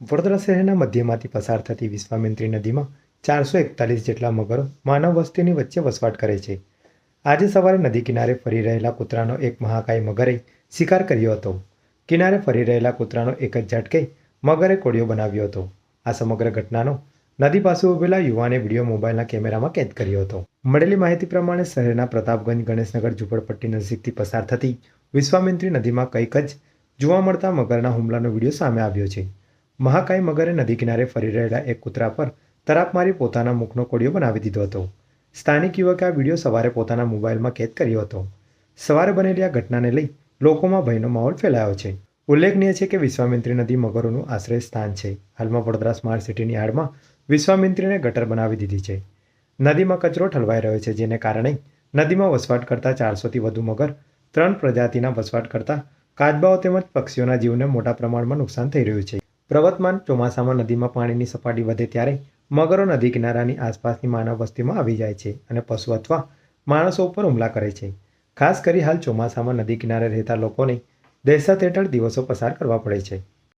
વડોદરા શહેરના મધ્યમાંથી પસાર થતી વિશ્વામિત્રી નદીમાં ચારસો એકતાલીસ જેટલા મગરો માનવ વસ્તીની વચ્ચે વસવાટ કરે છે. આજે સવારે નદી કિનારે ફરી રહેલા કૂતરાનો એક મહાકાય મગરે શિકાર કર્યો હતો. કિનારે ફરી રહેલા કૂતરાનો એક જ ઝાટકે મગરે કોળિયો બનાવ્યો હતો. આ સમગ્ર ઘટનાનો નદી પાસે ઉભેલા યુવાને વીડિયો મોબાઈલના કેમેરામાં કેદ કર્યો હતો. મળેલી માહિતી પ્રમાણે શહેરના પ્રતાપગંજ, ગણેશનગર, ઝૂંપડપટ્ટી નજીકથી પસાર થતી વિશ્વામિત્રી નદીમાં કંઈક જ જોવા મળતા મગરના હુમલાનો વીડિયો સામે આવ્યો છે. મહાકાય મગરે નદી કિનારે ફરી રહેલા એક કૂતરા પર તરાપ મારી પોતાના મુખનો કોડિયો બનાવી દીધો હતો. સ્થાનિક યુવકે આ વીડિયો સવારે પોતાના મોબાઈલમાં કેદ કર્યો હતો. સવારે બનેલી આ ઘટનાને લઈ લોકોમાં ભયનો માહોલ ફેલાયો છે. ઉલ્લેખનીય છે કે વિશ્વામિત્રી નદી મગરોનું આશ્રય સ્થાન છે. હાલમાં વડોદરા સ્માર્ટ સિટીની આડમાં વિશ્વામિત્રીને ગટર બનાવી દીધી છે. નદીમાં કચરો ઠલવાઈ રહ્યો છે, જેને કારણે નદીમાં વસવાટ કરતા ચારસોથી વધુ મગર, ત્રણ પ્રજાતિના વસવાટ કરતા કાચબાઓ તેમજ પક્ષીઓના જીવને મોટા પ્રમાણમાં નુકસાન થઈ રહ્યું છે. પ્રવર્તમાન ચોમાસામાં નદીમાં પાણીની સપાટી વધે ત્યારે મગરો નદી કિનારાની આસપાસની માનવ વસ્તીમાં આવી જાય છે અને પશુ અથવા માણસો ઉપર હુમલા કરે છે. ખાસ કરી હાલ ચોમાસામાં નદી કિનારે રહેતા લોકોને દહેશત હેઠળ દિવસો પસાર કરવા પડે છે.